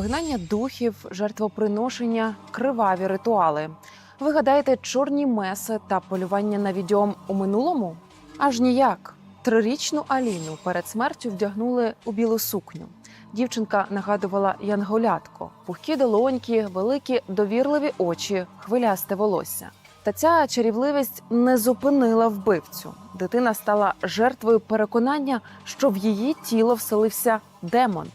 вигнання духів, жертвоприношення, криваві ритуали. Ви гадаєте, чорні меси та полювання на відьом у минулому? Аж ніяк. Трирічну Аліну перед смертю вдягнули у білу сукню. Дівчинка нагадувала янголятко, пухкі долоньки, великі довірливі очі, хвилясте волосся. Та ця чарівливість не зупинила вбивцю. Дитина стала жертвою переконання, що в її тіло вселився демон.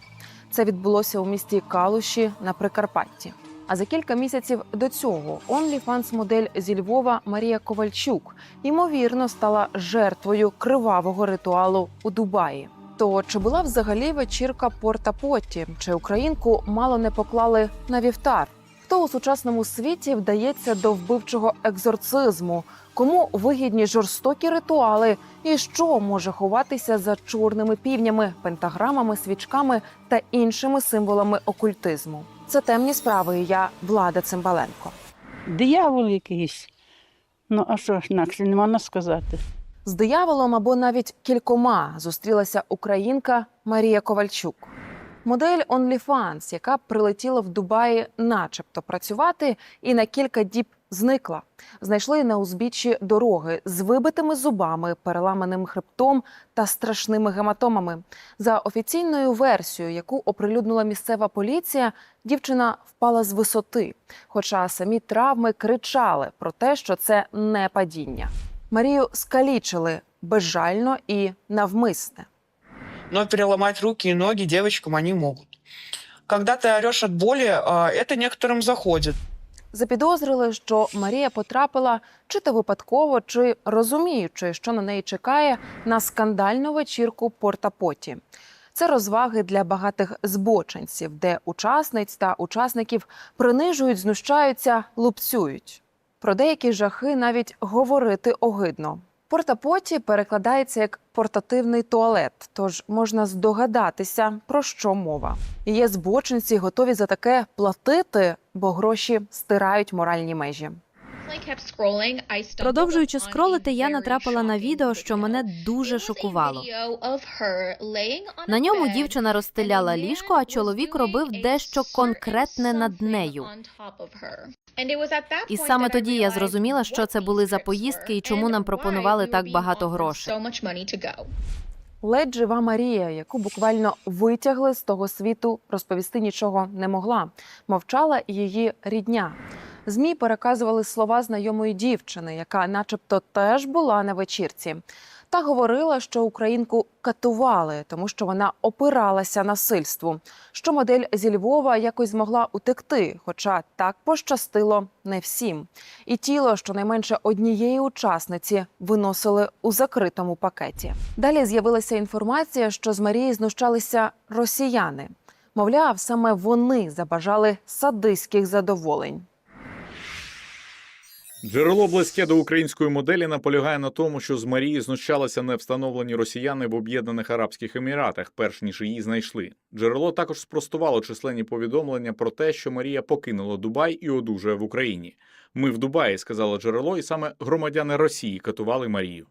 Це відбулося у місті Калуші на Прикарпатті. А за кілька місяців до цього OnlyFans-модель зі Львова Марія Ковальчук ймовірно стала жертвою кривавого ритуалу у Дубаї. То чи була взагалі вечірка Порта Потті? Чи українку мало не поклали на вівтар? Хто у сучасному світі вдається до вбивчого екзорцизму? Кому вигідні жорстокі ритуали? І що може ховатися за чорними півнями, пентаграмами, свічками та іншими символами окультизму? Це темні справи. Я Влада Цимбаленко. Диявол якийсь. Ну, а що ж інакше, не можна сказати. З дияволом або навіть кількома зустрілася українка Марія Ковальчук. Модель OnlyFans, яка прилетіла в Дубаї, начебто працювати, і на кілька діб зникла. Знайшли на узбіччі дороги з вибитими зубами, переламаним хребтом та страшними гематомами. За офіційною версією, яку оприлюднила місцева поліція, дівчина впала з висоти. Хоча самі травми кричали про те, що це не падіння. Марію скалічили безжально і навмисне но переломать руки и ноги девочкам они могут. Когда ты орешь от боли, а, это некоторым заходит. Запідозрили, що Марія потрапила чи то випадково, чи розуміючи, що на неї чекає на скандальну вечірку Порта-Поті. Це розваги для багатих збочинців, де учасниць та учасників принижують, знущаються, лупцюють. Про деякі жахи навіть говорити огидно. Порта-поті перекладається як портативний туалет, тож можна здогадатися, про що мова. Є збочинці, готові за таке платити, бо гроші стирають моральні межі. Продовжуючи скролити, я натрапила на відео, що мене дуже шокувало. На ньому дівчина розстеляла ліжко, а чоловік робив дещо конкретне над нею. І саме тоді я зрозуміла, що це були за поїздки і чому нам пропонували так багато грошей. Ледь жива Марія, яку буквально витягли з того світу, розповісти нічого не могла. Мовчала її рідня. Змі переказували слова знайомої дівчини, яка, начебто, теж була на вечірці. Та говорила, що українку катували, тому що вона опиралася насильству. Що модель зі Львова якось змогла утекти, хоча так пощастило не всім. І тіло щонайменше однієї учасниці виносили у закритому пакеті. Далі з'явилася інформація, що з Марії знущалися росіяни. Мовляв, саме вони забажали садистських задоволень. Джерело близьке до української моделі наполягає на тому, що з Марії знущалися не встановлені росіяни в Об'єднаних Арабських Еміратах, перш ніж її знайшли. Джерело також спростувало численні повідомлення про те, що Марія покинула Дубай і одужує в Україні. Ми в Дубаї, сказала джерело, і саме громадяни Росії катували Марію.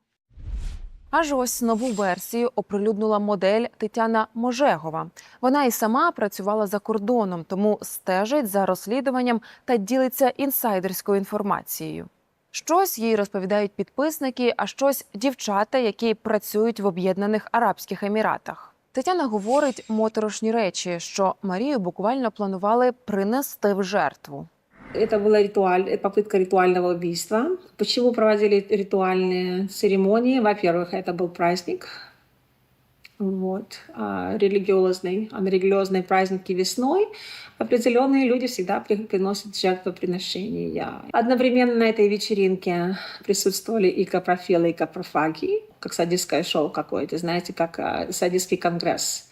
Аж ось нову версію оприлюднила модель Тетяна Можегова. Вона і сама працювала за кордоном, тому стежить за розслідуванням та ділиться інсайдерською інформацією. Щось їй розповідають підписники, а щось дівчата, які працюють в Об'єднаних Арабських Еміратах. Тетяна говорить моторошні речі, що Марію буквально планували принести в жертву. Это была ритуаль, э, попытка ритуального убийства. Почему проводили ритуальные церемонии? Во-первых, это был праздник, вот, а, религиозный, а религиозные праздники весной определенные люди всегда при- приносят жертвоприношения. Одновременно на этой вечеринке присутствовали и капрофилы, и капрофаги, как садистское шоу какое-то, знаете, как а, садистский конгресс,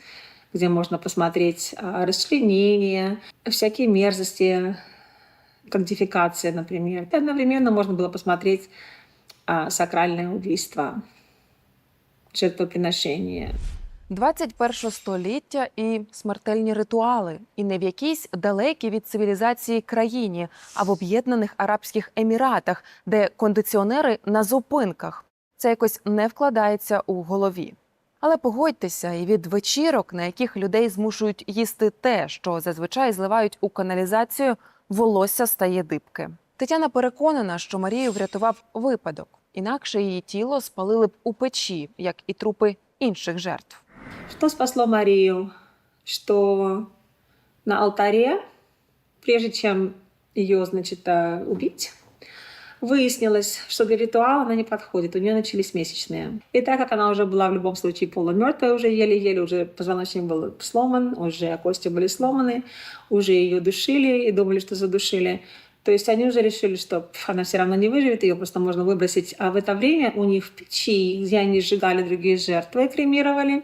где можно посмотреть расчленения, всякие мерзости, кодификация, например. И одновременно можно было посмотреть а, сакральное убийство, жертвоприношение. 21 століття і смертельні ритуали, і не в якійсь далекій від цивілізації країні, а в Об'єднаних Арабських Еміратах, де кондиціонери на зупинках. Це якось не вкладається у голові. Але погодьтеся, і від вечірок, на яких людей змушують їсти те, що зазвичай зливають у каналізацію, волосся стає дибки. Тетяна переконана, що Марію врятував випадок, інакше її тіло спалили б у печі, як і трупи інших жертв. Что спасло Марію? Що на алтарі, прежде чем її, значить, э, убить, выяснилось, что для ритуала она не подходит. У нее начались месячные. И так как она уже была в любом случае полумертвая, уже еле-еле, уже позвоночник был сломан, уже кости были сломаны, уже ее душили и думали, что задушили. То есть они уже решили, что пф, она все равно не выживет, ее просто можно выбросить. А в это время у них в печи, где они сжигали другие жертвы, кремировали,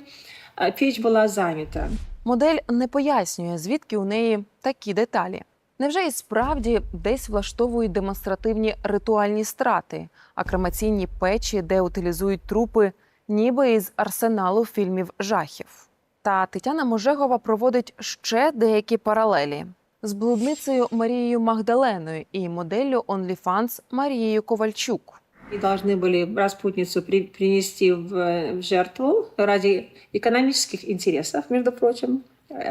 а печь була зайнята. Модель не пояснює, звідки у неї такі деталі. Невже і справді десь влаштовують демонстративні ритуальні страти, а кремаційні печі, де утилізують трупи, ніби із арсеналу фільмів жахів? Та Тетяна Можегова проводить ще деякі паралелі з блудницею Марією Магдаленою і моделлю OnlyFans Марією Ковальчук. И должны были распутницу при- принести в, в жертву ради экономических интересов, между прочим, э,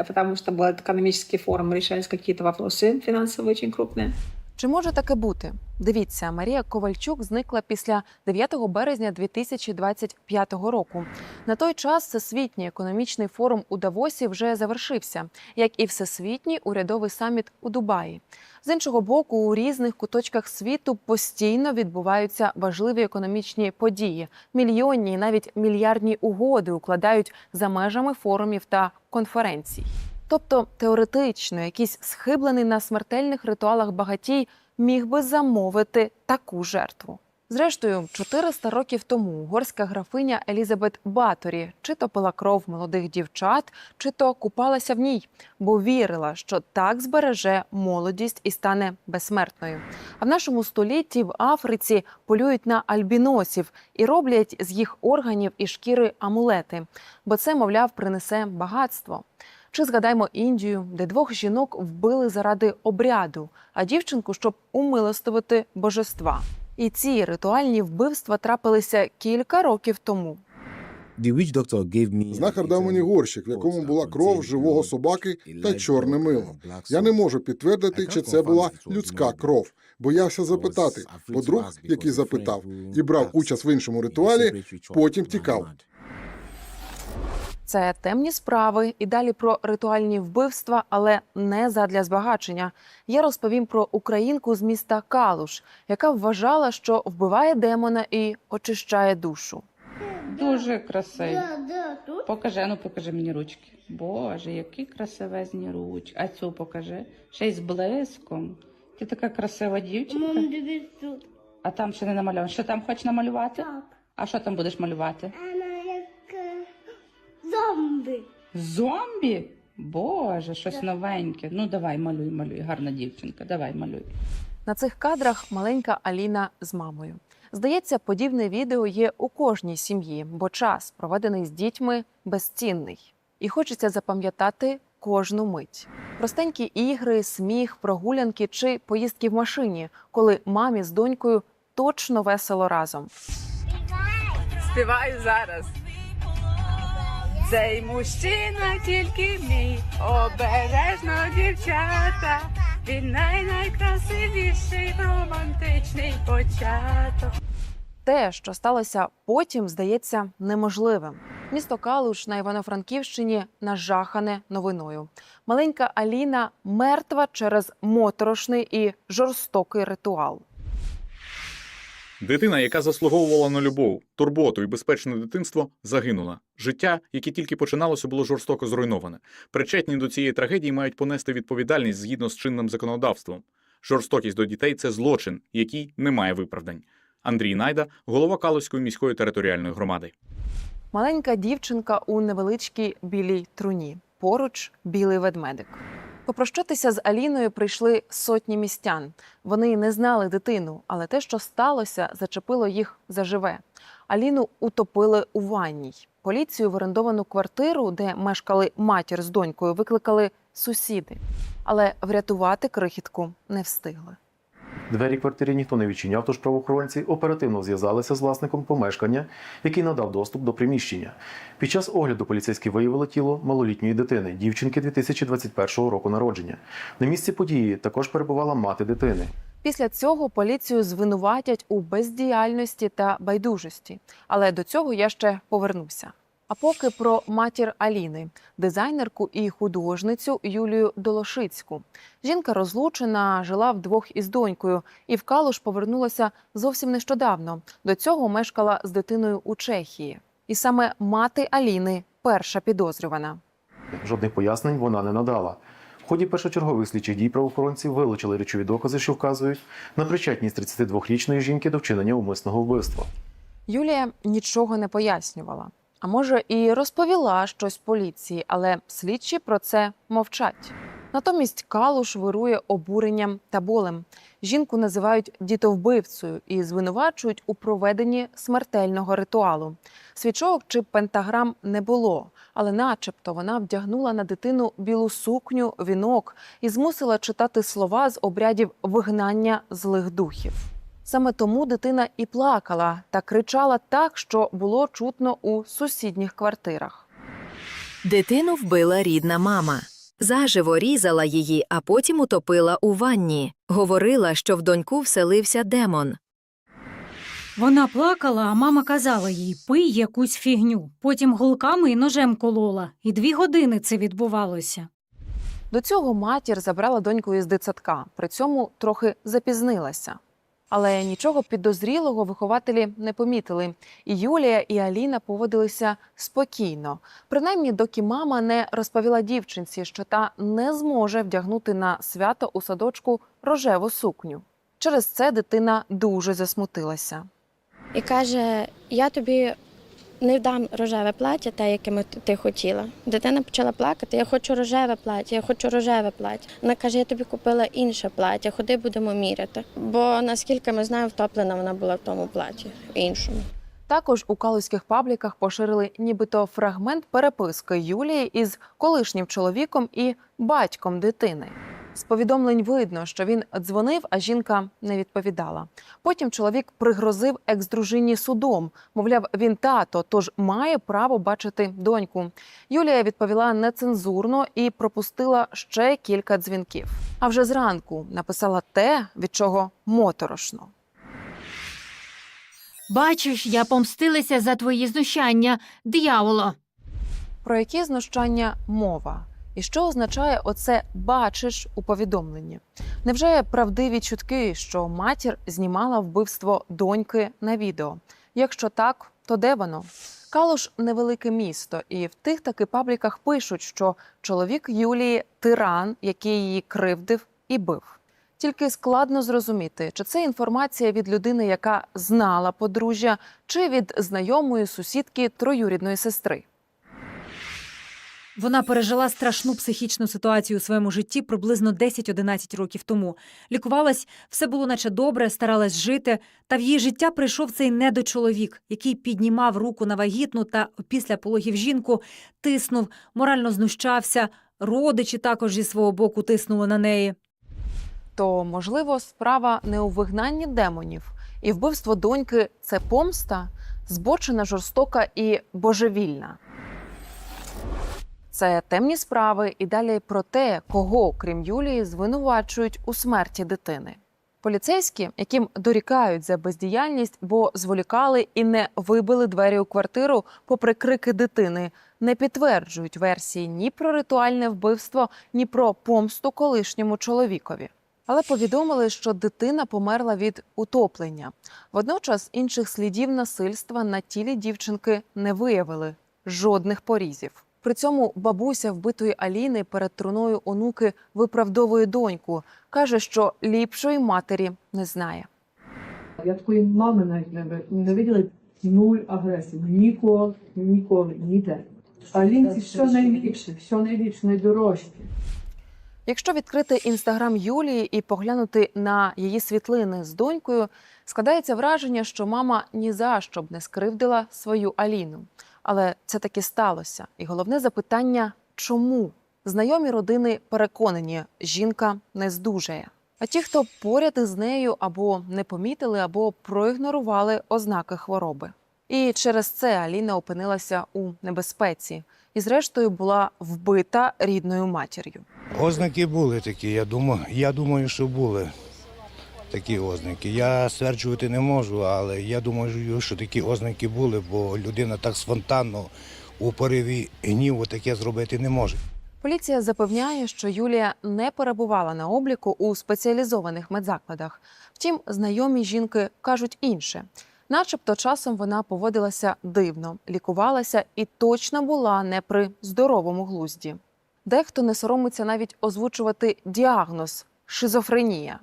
потому что был экономический форум, решались какие-то вопросы финансовые очень крупные. Чи може таке бути? Дивіться, Марія Ковальчук зникла після 9 березня 2025 року. На той час Всесвітній економічний форум у Давосі вже завершився, як і Всесвітній урядовий саміт у Дубаї. З іншого боку, у різних куточках світу постійно відбуваються важливі економічні події. Мільйонні і навіть мільярдні угоди укладають за межами форумів та конференцій. Тобто теоретично якийсь схиблений на смертельних ритуалах багатій міг би замовити таку жертву. Зрештою, 400 років тому угорська графиня Елізабет Баторі чи то пила кров молодих дівчат, чи то купалася в ній, бо вірила, що так збереже молодість і стане безсмертною. А в нашому столітті в Африці полюють на альбіносів і роблять з їх органів і шкіри амулети, бо це, мовляв, принесе багатство. Чи згадаймо Індію, де двох жінок вбили заради обряду, а дівчинку, щоб умилостивити божества. І ці ритуальні вбивства трапилися кілька років тому. Знахар дав мені горщик, в якому була кров живого собаки та чорне мило. Я не можу підтвердити, чи це була людська кров. Боявся запитати, бо друг, який запитав і брав участь в іншому ритуалі, потім тікав. Це темні справи і далі про ритуальні вбивства, але не задля збагачення. Я розповім про українку з міста Калуш, яка вважала, що вбиває демона і очищає душу. Дуже красиві. Покажи, ну покажи мені ручки. Боже, які красивезні ручки. А цю покажи. Ще й з блиском. Ти така красива дівчинка. А там ще не намальовано. Що там хочеш намалювати? Так, А що там будеш малювати? Зомбі. Зомбі? Боже, щось новеньке. Ну давай, малюй, малюй. Гарна дівчинка, давай малюй. На цих кадрах маленька Аліна з мамою. Здається, подібне відео є у кожній сім'ї, бо час, проведений з дітьми, безцінний. І хочеться запам'ятати кожну мить. Простенькі ігри, сміх, прогулянки чи поїздки в машині, коли мамі з донькою точно весело разом. Співаю зараз. Цей мужчина тільки мій, обережно дівчата. Він най-найкрасивіший романтичний початок. Те, що сталося потім, здається неможливим. Місто Калуш на Івано-Франківщині нажахане новиною. Маленька Аліна мертва через моторошний і жорстокий ритуал. Дитина, яка заслуговувала на любов, турботу і безпечне дитинство, загинула. Життя, яке тільки починалося, було жорстоко зруйноване. Причетні до цієї трагедії мають понести відповідальність згідно з чинним законодавством. Жорстокість до дітей це злочин, який не має виправдань. Андрій Найда, голова Калузької міської територіальної громади. Маленька дівчинка у невеличкій білій труні. Поруч білий ведмедик. Попрощатися з Аліною прийшли сотні містян. Вони не знали дитину, але те, що сталося, зачепило їх заживе. Аліну утопили у ванній. Поліцію в орендовану квартиру, де мешкали матір з донькою, викликали сусіди. Але врятувати крихітку не встигли. Двері квартири ніхто не відчиняв, тож правоохоронці оперативно зв'язалися з власником помешкання, який надав доступ до приміщення. Під час огляду поліцейські виявили тіло малолітньої дитини, дівчинки 2021 року народження. На місці події також перебувала мати дитини. Після цього поліцію звинуватять у бездіяльності та байдужості. Але до цього я ще повернуся. А поки про матір Аліни, дизайнерку і художницю Юлію Долошицьку. Жінка розлучена, жила вдвох із донькою, і в Калуш повернулася зовсім нещодавно. До цього мешкала з дитиною у Чехії. І саме мати Аліни перша підозрювана. Жодних пояснень вона не надала. В ході першочергових слідчих дій правоохоронці вилучили речові докази, що вказують на причетність 32-річної жінки до вчинення умисного вбивства. Юлія нічого не пояснювала. А може, і розповіла щось поліції, але слідчі про це мовчать. Натомість Калуш вирує обуренням та болем. Жінку називають дітовбивцею і звинувачують у проведенні смертельного ритуалу. Свічок чи пентаграм не було, але, начебто, вона вдягнула на дитину білу сукню, вінок і змусила читати слова з обрядів вигнання злих духів. Саме тому дитина і плакала та кричала так, що було чутно у сусідніх квартирах. Дитину вбила рідна мама. Заживо різала її, а потім утопила у ванні. Говорила, що в доньку вселився демон. Вона плакала, а мама казала їй пий якусь фігню. Потім голками і ножем колола. І дві години це відбувалося. До цього матір забрала доньку із дитсадка, при цьому трохи запізнилася. Але нічого підозрілого вихователі не помітили. І Юлія, і Аліна поводилися спокійно, принаймні, доки мама не розповіла дівчинці, що та не зможе вдягнути на свято у садочку рожеву сукню. Через це дитина дуже засмутилася. і каже: Я тобі не дам рожеве плаття, те, яким ти хотіла. Дитина почала плакати: Я хочу рожеве плаття, я хочу рожеве плаття. Вона каже: Я тобі купила інше плаття, ходи будемо міряти. Бо наскільки ми знаємо, втоплена вона була в тому платі іншому. Також у калузьких пабліках поширили нібито фрагмент переписки Юлії із колишнім чоловіком і батьком дитини. З повідомлень видно, що він дзвонив, а жінка не відповідала. Потім чоловік пригрозив екс-дружині судом. Мовляв, він тато, тож має право бачити доньку. Юлія відповіла нецензурно і пропустила ще кілька дзвінків. А вже зранку написала те, від чого моторошно. Бачиш, я помстилася за твої знущання, дияволо. Про які знущання мова? І що означає оце бачиш у повідомленні? Невже правдиві чутки, що матір знімала вбивство доньки на відео? Якщо так, то де воно? Калуш невелике місто, і в тих таки пабліках пишуть, що чоловік Юлії тиран, який її кривдив і бив. Тільки складно зрозуміти, чи це інформація від людини, яка знала подружжя, чи від знайомої сусідки троюрідної сестри. Вона пережила страшну психічну ситуацію у своєму житті приблизно 10-11 років тому. Лікувалась, все було наче добре, старалась жити. Та в її життя прийшов цей недочоловік, який піднімав руку на вагітну та після пологів жінку, тиснув, морально знущався. Родичі також зі свого боку тиснули на неї. То можливо справа не у вигнанні демонів, і вбивство доньки це помста, збочена, жорстока і божевільна. Це темні справи і далі про те, кого, крім Юлії, звинувачують у смерті дитини. Поліцейські, яким дорікають за бездіяльність, бо зволікали і не вибили двері у квартиру, попри крики дитини, не підтверджують версії ні про ритуальне вбивство, ні про помсту колишньому чоловікові. Але повідомили, що дитина померла від утоплення. Водночас інших слідів насильства на тілі дівчинки не виявили жодних порізів. При цьому бабуся вбитої Аліни перед труною онуки виправдовує доньку. каже, що ліпшої матері не знає. Я такої мами навіть не, не виділа нуль агресії. Ніколи, ніколи, ніде. А лінці все найліпше, все найліпше, найдорожче. Якщо відкрити інстаграм Юлії і поглянути на її світлини з донькою, складається враження, що мама ні за що б не скривдила свою Аліну. Але це таки сталося. І головне запитання чому? Знайомі родини переконані, жінка не здужає. А ті, хто поряд із нею або не помітили, або проігнорували ознаки хвороби. І через це Аліна опинилася у небезпеці і, зрештою, була вбита рідною матір'ю. Ознаки були такі, я думаю, я думаю, що були такі ознаки. Я стверджувати не можу, але я думаю, що такі ознаки були, бо людина так спонтанно у пориві гніву таке зробити не може. Поліція запевняє, що Юлія не перебувала на обліку у спеціалізованих медзакладах. Втім, знайомі жінки кажуть інше. Начебто часом вона поводилася дивно, лікувалася і точно була не при здоровому глузді. Дехто не соромиться навіть озвучувати діагноз шизофренія.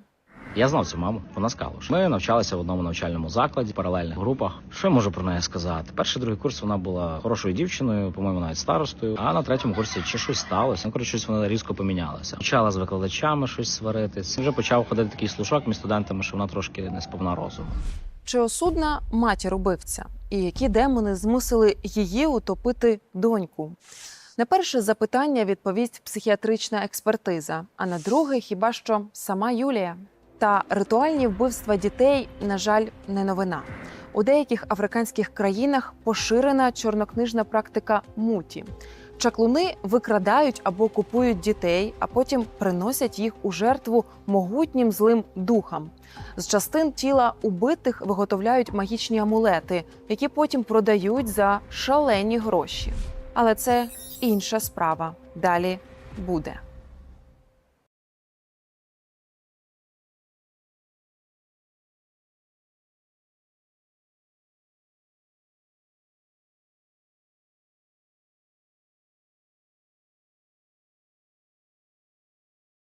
Я знав цю маму, вона з Калуш. Ми навчалися в одному навчальному закладі, паралельних групах. Що я можу про неї сказати? Перший другий курс вона була хорошою дівчиною, по-моєму, навіть старостою. А на третьому курсі чи щось сталося. Ну, коротше, щось вона різко помінялася. Почала з викладачами щось сваритись. Вже почав ходити такий слушок між студентами, що вона трошки не сповна розуму. Чи осудна матір убивця? І які демони змусили її утопити доньку? На перше запитання відповість психіатрична експертиза, а на друге хіба що сама Юлія. Та ритуальні вбивства дітей, на жаль, не новина. У деяких африканських країнах поширена чорнокнижна практика муті. Чаклуни викрадають або купують дітей, а потім приносять їх у жертву могутнім злим духам. З частин тіла убитих виготовляють магічні амулети, які потім продають за шалені гроші. Але це інша справа. Далі буде.